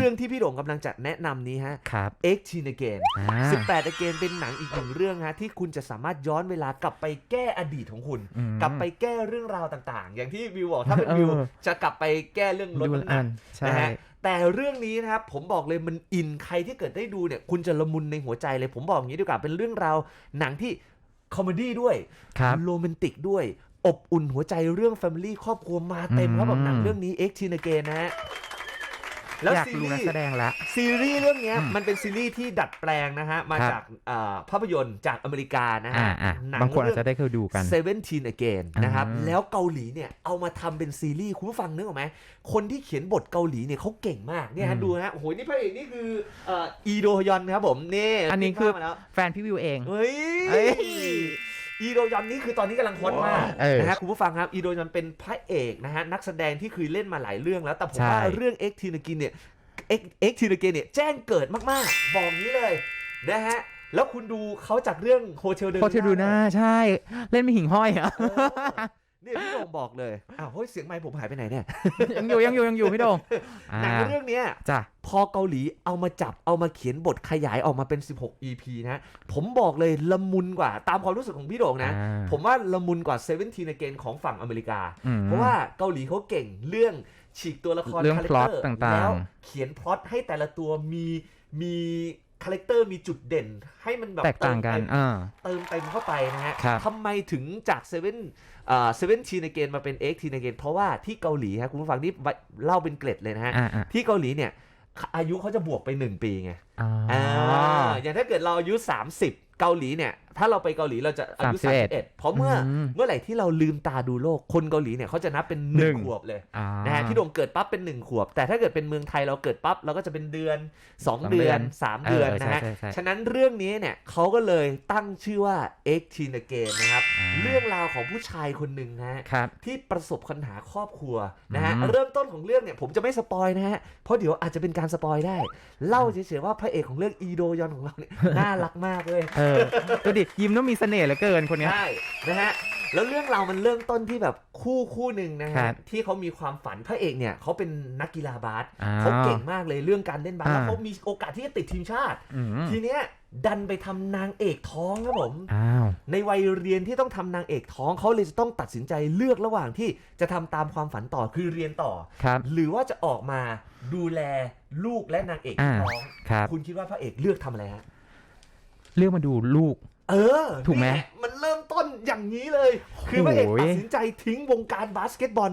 รื่องที่พี่โด่งกำลังจะแนะนำนี้ฮะ ครับ X Teen Again อ่า18 Again เป็นหนังอีกหนึ่งเรื่องฮะที่คุณจะสามารถย้อนเวลากลับไปแก้อดีตของคุณอืมกลับไปแก้เรื่องราวต่างๆ อย่างที่วิวบอกถ้าเป็นวิวเออจะกลับไปแก้เรื่องลดดูน้ำหนัอักนใช่นะฮะแต่เรื่องนี้นะครับผมบอกเลยมันอินใครที่เกิดได้ดูเนี่ยคุณจะละมุนในหัวใจเลยผมบอกอย่างนี้ดีกว่าเป็นเรื่องราวหนังที่คอมเมดี้ด้วยครับโรแมนติกด้วย อบอุ่นหัวใจเรื่อง Family ครอบครัวมาเต็มครับแบบหนังอืมเรื่องนี้ X Teen Again นะฮะ แล้วอยากซีรู้รีนักส์แสดงละ ซีรีส์เรื่องเนี้ยอืมมันเป็นซีรีส์ที่ดัดแปลงนะฮะ มาครับ จากเอ่อภาพยนตร์จากอเมริกานะอ่าฮะอ่าหนับางคนอาจเรื่จะได้เคยดูกัน Seventeen Again นะครับ อ่า แล้วเกาหลีเนี่ย เอามาทำเป็นซีรีส์ คุณผู้ฟังนึกออกไหม คนที่เขียนบทเกาหลีเนี่ยเขาเก่งมาก เนี่ยฮะอืมดูนะฮะโอ้โห นี่พระเอกนี่คือเอ่ออีโดฮยอนครับผม นี่อันนี้ขึ้คือภาพมาแล้วแฟนพี่วิวเอง เฮ้ย เอ้ย อีโดยอนนี่คือตอนนี้กำลังฮอตมากเออนะฮะคุณผู้ฟังครับอีโดยอนเป็นพระเอกนะฮะนักแสดงที่เคยเล่นมาหลายเรื่องแล้ว แต่ผมใช่ว่าเรื่องเอ็กทีนกินเนี่ยเอ็กเอ็กทีนกินเนี่ยแจ้งเกิดมากๆ บอกนี้เลยนะฮะแล้วคุณดูเขาจากเรื่องโฮเทลเดโคเทดูน่าใช่ เล่นไม่หิ่งห้อยอะ เนี่ยพี่โด่งบอกเลยอ้าวเฮ้ยเสียงไมค์ผมหายไปไหนเนี่ยยังอยู่ยังอยู่ยังอยู่พี่โดงหนังอ่าเรื่องเนี้ย จ้ะพอเกาหลีเอามาจับเอามาเขียนบทขยายออกมาเป็น 16 EP นะ ผมบอกเลยละมุนกว่าตามความรู้สึกของพี่โด่งนะ อ่าผมว่าละมุนกว่า 17 Again ของฝั่งอเมริกา อืม เพราะว่าเกาหลีเขาเก่งเรื่องฉีกตัวละครเรื่องคาแรคเตอ plot ร์ต่างๆ แล้วเขียนพล็อตให้แต่ละตัวมีมีคาแรคเตอร์มีจุดเด่น ให้มันแบบแตกต่างกันเติมเต็ม อ่า เติมเต็มเข้าไปนะฮะครับ ทำไมถึงจากเซเว่น เอ่อเซเว่นทีนเกนมาเป็นเอ็กทีนเกนเพราะว่าที่เกาหลีฮะคุณผู้ฟังนี่เล่าเป็นเกร็ดเลยนะฮะอ่าอ่าที่เกาหลีเนี่ยอายุเขาจะบวกไป 1 ปีไงอ๋ออ่า อย่างถ้าเกิดเราอายุ 30 เกาหลีเนี่ย ถ้าเราไปเกาหลีเราจะอายุ31 31เพราะเมื่ออมเมื่อไหร่ที่เราลืมตาดูโลกคนเกาหลีเนี่ยเขาจะนับเป็นหหนึ่นึ่งงขวบเลยอ่านะฮะพี่โดงเกิดปั๊บเป็นหนึ่งขวบ แต่ถ้าเกิดเป็นเมืองไทยเราเกิดปั๊บเราก็จะเป็นเดือน2สองเดืเดืออนน3เดือนเออนะฮะใช่ใช่ใช่ฉะนั้นเรื่องนี้เนี่ยเขาก็เลยตั้งชื่อว่า X Teen Again นะครับอ่าเรื่องราวของผู้ชายคนหนึ่งนะฮะครับที่ประสบปัญหาครอบครัวนะฮะอืมเริ่มต้นของเรื่องเนี่ยผมจะไม่สปอยนะฮะเพราะเดี๋ยวอาจจะเป็นการสปอยได้ เล่าเฉยๆว่าพระเอกของเรื่องอีโดยอนของเราเนี่ยน่ารักมากเลยเออดูดิยิ้มต้องมีเสน่ห์เหลือเกินคนเนี้ย ใช่นะฮะแล้วเรื่องเราวมันเริ่มต้นที่แบบคู่คู่หนึ่งนะครัฮะบที่เขามีความฝันพระเอกเนี่ยเขาเป็นนักกีฬาบาสอ่าเขาเก่งมากเลยเรื่องการเล่นบาสอ่า แล้วเขามีโอกาสที่จะติดทีมชาติ อืมทีเนี้ยดันไปทำนางเอกท้องครับผม อ้าว ในวัยเรียนที่ต้องทำนางเอกท้องเขาเลยจะต้องตัดสินใจเลือกระหว่างที่จะทำตามความฝันต่อคือเรียนต่อ ครับ หรือว่าจะออกมาดูแลลูกและนางเอกที่อ่าท้อง ครับ คุณคิดว่าพระเอกเลือกทำอะไรฮะ เลือกมาดูลูก เออถูกไหมนี่และมันเริ่มต้นอย่างนี้เลย คือพระเอกโอ้ยตัดสินใจทิ้งวงการบาสเกตบอล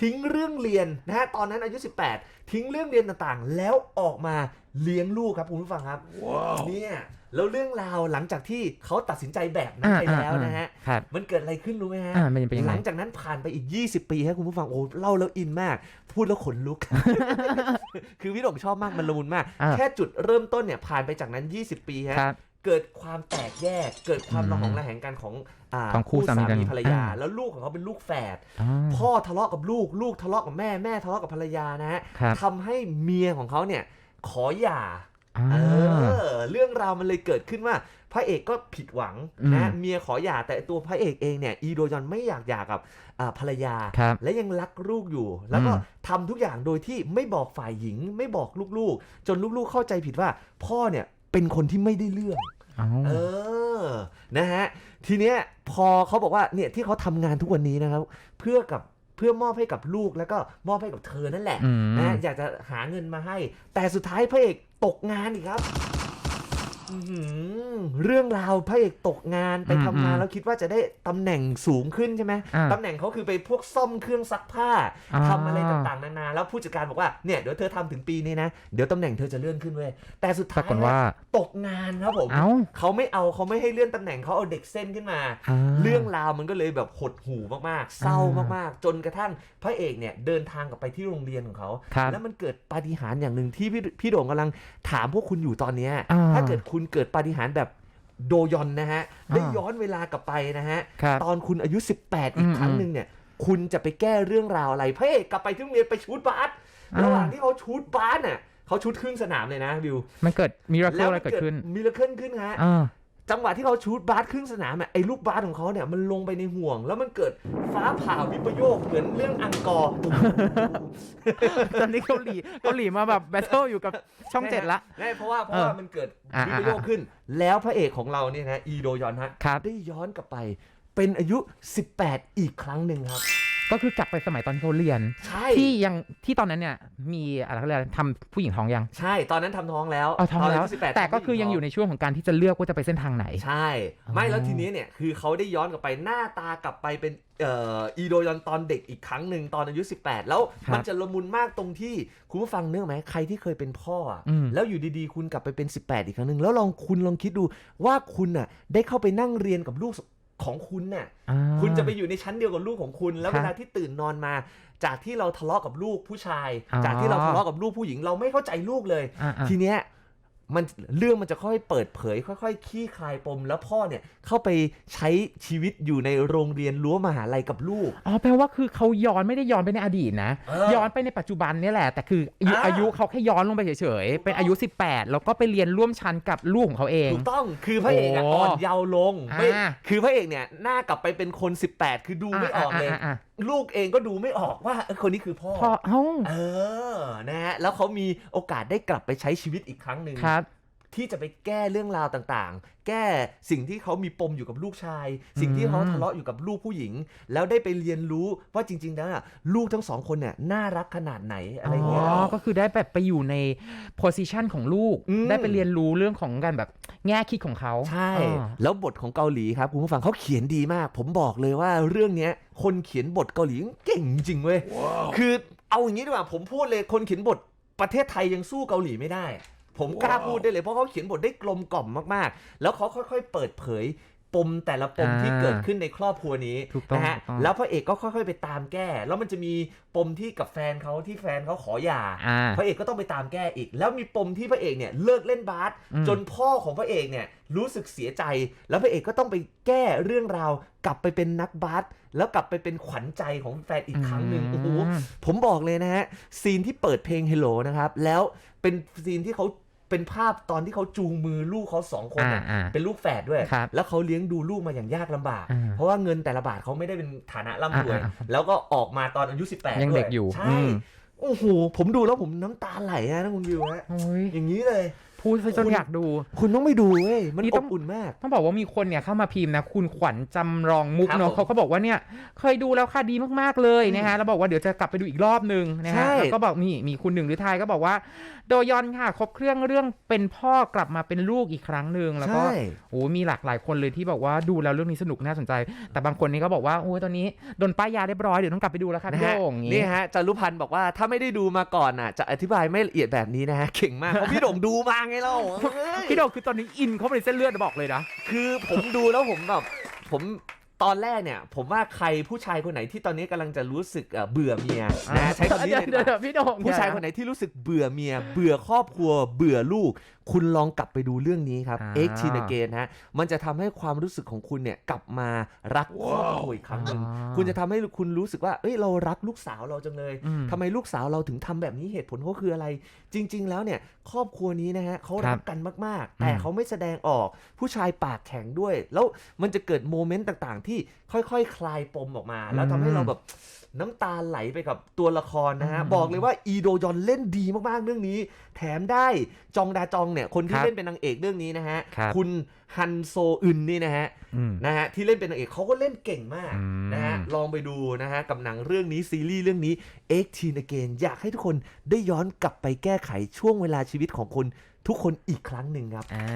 ทิ้งเรื่องเรียนนะฮะตอนนั้นอายุ 18 ทิ้งเรื่องเรียนต่างๆ แล้วออกมาเลี้ยงลูกครับคุณผู้ฟังครับเนี่ยแล้วเรื่องราวหลังจากที่เขาตัดสินใจแบบนั้นไปแล้วนะฮะครับมันเกิดอะไรขึ้นรู้ไหมฮะอ่ามันเป็นยังหไงลังจากนั้นผ่านไปอีก 20 ปีให้คุณผู้ฟังโอ้เล่าแล้วอินมาก พูดแล้วขนลุก คือพี่หลงชอบมากมันละมุนมากอ่าแค่จุดเริ่มต้นเนี่ยผ่านไปจากนั้น 20 ปีฮะครับ เกิดความแตกแยก เกิดความอืมระหองระแหงกันของอ่าของคู่สามีกันภรรยาอ่าแล้วลูกของเขาเป็นลูกแฝดอ๋อพ่อทะเลาะกับลูกลูกทะเลาะกับแม่แม่ทะเลาะกับภรรยานะฮะครับทำให้เมียของเขาเนี่ยขอหย่าอ่าเออเรื่องราวมันเลยเกิดขึ้นว่าพระเอกก็ผิดหวังนะอืมเมียขอหย่าแต่ตัวพระเอกเองเนี่ยอีโดยอนไม่อยากหย่ากับอ่าภรรยาครับและยังรักลูกอยู่ แล้วก็อืมทำทุกอย่างโดยที่ไม่บอกฝ่ายหญิง ไม่บอกลูกๆ จนลูกๆเข้าใจผิดว่า พ่อเนี่ยเป็นคนที่ไม่ได้เรื่องอ๋อ เออนะฮะทีเนี้ยพอเขาบอกว่าเนี่ยที่เขาทำงานทุกวันนี้นะครับ เพื่อกับเพื่อมอบให้กับลูกแล้วก็มอบให้กับเธอนั่นแหละอืมนะอยากจะหาเงินมาให้ แต่สุดท้ายพระเอกตกงานอีกครับอื้อหือ เรื่องราวพระเอกตกงานไปอืมทำงานอืมแล้วคิดว่าจะได้ตำแหน่งสูงขึ้นใช่ไหมอ่าตำแหน่งเขาคือไปพวกซ่อมเครื่องซักผ้าอ่าทำอะไรต่างๆนานาแล้วผู้จัดการบอกว่าเนี่ยเดี๋ยวเธอทำถึงปีนี้นะเดี๋ยวตำแหน่งเธอจะเลื่อนขึ้นเว้ยแต่สุดปท้ารายกฏว่าตกงานครับผมเอ้าเขาไม่เอาเขาไม่ให้เลื่อนตำแหน่งเขาเอาเด็กเส้นขึ้นมาาเรื่องราวมันก็เลยแบบหดหูมากๆ เศร้ามากๆ จนกระทั่งพระเอกเนี่ยเดินทางกลับไปที่โรงเรียนของเขาครับแล้วมันเกิดปาฏิหาริย์อย่างหนึ่งที่พี่พี่โด่งกำลังถามพวกคุณอยู่ตอนเนี้ยอ่าถ้าเกิดคุณเกิดปาฏิหาริย์แบบโดยอนนะฮะ ได้อ่าย้อนเวลากลับไปนะฮะ ครับตอนคุณอายุ 18 อีกอืมครั้งหนึ่งเนี่ย คุณจะไปแก้เรื่องราวอะไรพระเอกกลับไปที่โรงเรียนไปชูดบาสอ่า ระหว่างที่เขาชูดบาสน่ะเขาชูดครึ่งสนามเลยนะวิวมันเกิดมิราเคิแล้ลวอะไรมันเกิดเกิดขึ้นมิราเคิลขึ้นฮะ อ่า จังหวะที่เขาชูดบาสครึ่งสนามอะไอ้ลูกบาสของเขาเนี่ยมันลงไปในห่วง แล้วมันเกิดฟ้าผ่าวิปโยคเหมือนเรื่องอังกอร์ตอนนี้เกาหลีเกาหลีมาแบบแบทเทิลอยู่กับช่องเจ็ดละใช่เพราะว่าเพราะว่ามันเกิดอ่าวิปโยคขึ้น แล้วพระเอกของเราเนี่ยนะอีโดยอนฮะครับได้ย้อนกลับไปเป็นอายุ 18 อีกครั้งหนึ่งครับ ก็คือกลับไปสมัยตอนที่เขาเรียน ใช่ที่ยังที่ตอนนั้นเนี่ยมีอะไรเขาเรียกอะไรทำผู้หญิงท้องยังใช่ ตอนนั้นทำท้องแล้วเอาท้องแล้วนนั้น18แต่ก็คือยังอยู่ในช่วงของการที่จะเลือกว่าจะไปเส้นทางไหน ใช่ ไม่อ๋อแล้วทีนี้เนี่ยคือเขาได้ย้อนกลับไปหน้าตากลับไปเป็นเอ่ออีโดยอนตอนเด็กอีกครั้งหนึ่งตอนอายุ 18 แล้วมันจะละมุนมากตรงที่คุณผู้ฟังเนื่องไหมใครที่เคยเป็นพ่ออะอืม แล้วอยู่ดีๆ คุณกลับไปเป็น 18 อีกครั้งหนึ่งแล้วลองคุณลองคิดดูว่าคุณน่ะได้เข้าไปนั่งเรียนกับลูก ของคุณน่ะอ่าคุณจะไปอยู่ในชั้นเดียวกับลูกของคุณ แล้วครับเวลาที่ตื่นนอนมา จากที่เราทะเลาะกับลูกผู้ชายอ๋อจากที่เราทะเลาะกับลูกผู้หญิงเราไม่เข้าใจลูกเลยอ่าอ่าทีเนี้ย มันเรื่องมันจะค่อยเปิดเผย ค่อยๆขี้คลายปม แล้วพ่อเนี่ยเข้าไปใช้ชีวิตอยู่ในโรงเรียนรั้วมหาลัยกับลูก อ๋อแปลว่าคือเขาย้อนไม่ได้ย้อนไปในอดีตนะ เออย้อนไปในปัจจุบันเนี่ยแหละ แต่คืออายุอ่า อายุเขาแค่ย้อนลงไปเฉยๆ เป็นอายุ 18 แล้วก็ไปเรียนร่วมชั้นกับลูกของเขาเอง ถูกต้องคือพระเอกอะโอ้อ่อนเยาว์ลงไม่อ่า คือพระเอกเนี่ยหน้ากลับไปเป็นคน 18 คือดูไม่ออกเลยาาลูกเองก็ดูไม่ออกว่าเออคนนี้คือพ่อพอเอ้า เออ นะฮะ แล้วเขามีโอกาสได้กลับไปใช้ชีวิตอีกครั้งหนึ่ง ครับ ที่จะไปแก้เรื่องราวต่างๆ แก้สิ่งที่เขามีปมอยู่กับลูกชาย สิ่งที่เขาอืมทะเลาะอยู่กับลูกผู้หญิง แล้วได้ไปเรียนรู้ว่าจริง ๆ แล้วน่ะลูกทั้งสองคนเนี่ยน่ารักขนาดไหนอะไรเงี้ยอ๋อก็คือได้แบบไปอยู่ใน position ของลูก อืม ได้ไปเรียนรู้เรื่องของการแบบแง่คิดของเขาใช่ อ่า แล้วบทของเกาหลีครับคุณผู้ฟังเขาเขียนดีมาก ผมบอกเลยว่าเรื่องเนี้ยคนเขียนบทเกาหลีเก่งจริงเว้ย คือเอาอย่างนี้ดีกว่าผมพูดเลยคนเขียนบทประเทศไทยยังสู้เกาหลีไม่ได้ ผมกล้าพูดได้เลยเพราะเขาเขียนบทได้กลมกล่อมมากๆ แล้วเขาค่อยๆ เปิดเผยปมแต่ละปมอ่าที่เกิดขึ้นในครอบครัวนี้ถูกต้องนะฮะถูกต้องแล้วพระเอกก็ค่อยๆไปตามแก้ แล้วมันจะมีปมที่กับแฟนเขาที่แฟนเขาขอหย่าอ่าพระเอกก็ต้องไปตามแก้อีก แล้วมีปมที่พระเอกเนี่ยเลิกเล่นบาสอืมจนพ่อของพระเอกเนี่ยรู้สึกเสียใจ แล้วพระเอกก็ต้องไปแก้เรื่องราวกลับไปเป็นนักบาสแล้วกลับไปเป็นขวัญใจของแฟนอีกครั้งหนึ่งโอ้โหมผมบอกเลยนะฮะซีนที่เปิดเพลง Hello นะครับแล้วเป็นซีนที่เขา เป็นภาพตอนที่เขาจูงมือลูกเขาสองคนน่ะอ่าอ่าเป็นลูกแฝดด้วย ครับแล้วเขาเลี้ยงดูลูกมาอย่างยากลำบาก อ่าเพราะว่าเงินแต่ละบาทเขาไม่ได้เป็นฐานะร่ำรวย อ่าอ่าแล้วก็ออกมาตอนอายุ 18ยังด้วเด็กอยู่ใช่อืมโอ้โหผมดูแล้วผมน้ำตาไหลนะนะคุณวิวฮะโอ้ยอย่างนี้เลย พูดซะจนอยากดู คุณต้องไปดูเว้ยมันนี่อต้องบอุ่นมาก ต้องบอกว่ามีคนเนี่ยเข้ามาพิมพ์นะ คุณขวัญจำลองมุกครับเนาะผมเขาก็บอกว่าเนี่ยเคยดูแล้วค่ะดีมากๆเลยนะฮะแล้วบอกว่าเดี๋ยวจะกลับไปดูอีกรอบนึงนะใช่ ฮะแล้วก็บอกนี่มีคุณหนึ่งหรือไทยก็บอกว่า โดยอนค่ะครบเครื่องเรื่องเป็นพ่อกลับมาเป็นลูกอีกครั้งหนึ่งแล้วก็ ใช่ โอ้มีหลากหลายคนเลยที่บอกว่าดูแล้วเรื่องนี้สนุกน่าสนใจ แต่บางคนนี่ก็บอกว่าโอ้ยตอนนี้โดนป้ายยาเรียบร้อยเดี๋ยวต้องกลับไปดูแล้วค่ะนะพี่ฮะโด่งอย่างนี่งี้ฮะจารุพันธ์บอกว่าถ้าไม่ได้ดูมาก่อนอะ จะอธิบายไม่ละเอียดแบบนี้นะฮะเก่งมากเพราะพี่โด่งดูมาไงเล่าเอ้ยพี่โด่งคือตอนนี้อินเข้าไปในเส้นเลือดบอกเลยนะ คือผมดูแล้วผมแบบผมตอนแรกเนี่ย ผมว่าใครผู้ชายคนไหนที่ตอนนี้กำลังจะรู้สึกเอ่อเบื่อเมียนะใช้คำนี้เลยดีเดี๋กยวว่าๆพี่โด่งผู้ชายคนไหนที่รู้สึกเบื่อเมีย เบื่อครอบครัว เบื่อลูก คุณลองกลับไปดูเรื่องนี้ครับอ่าเอ็กทีนเกนฮะ มันจะทำให้ความรู้สึกของคุณเนี่ยกลับมารักครอบครัวอีกครั้งหนึ่งอ่าคุณจะทำให้คุณรู้สึกว่า เอ้ยเรารักลูกสาวเราจังเลยอืมทำไมลูกสาวเราถึงทำแบบนี้เหตุผลเขาคืออะไร จริง ๆ แล้วเนี่ยครอบครัวนี้นะฮะเขาครัรับกกันมากๆ แต่เขาไม่แสดงออกผู้ชายปากแข็งด้วย แล้วมันจะเกิดโมเมนต์ต่างๆ ที่ค่อยๆคคลายปมออกมา แล้วทำให้เราแบบน้ำตาไหลไปกับตัวละครนะฮะอืมบอกเลยว่าอีโดยอนเล่นดีมากๆเรื่องนี้ แถมได้จองดาจองเนี่ยคนที่ครับเล่นเป็นนางเอกเรื่องนี้นะฮะครับณฮันโซอึนนี่นะฮะอืมนะฮะที่เล่นเป็นนางเอกเขาก็เล่นเก่งมากอืมนะฮะลองไปดูนะฮะกับหนังเรื่องนี้ซีรีส์เรื่องนี้ X Teen Again อยากให้ทุกคนได้ย้อนกลับไปแก้ไขช่วงเวลาชีวิตของคนทุกคนอีกครั้งหนึ่งครับอ่า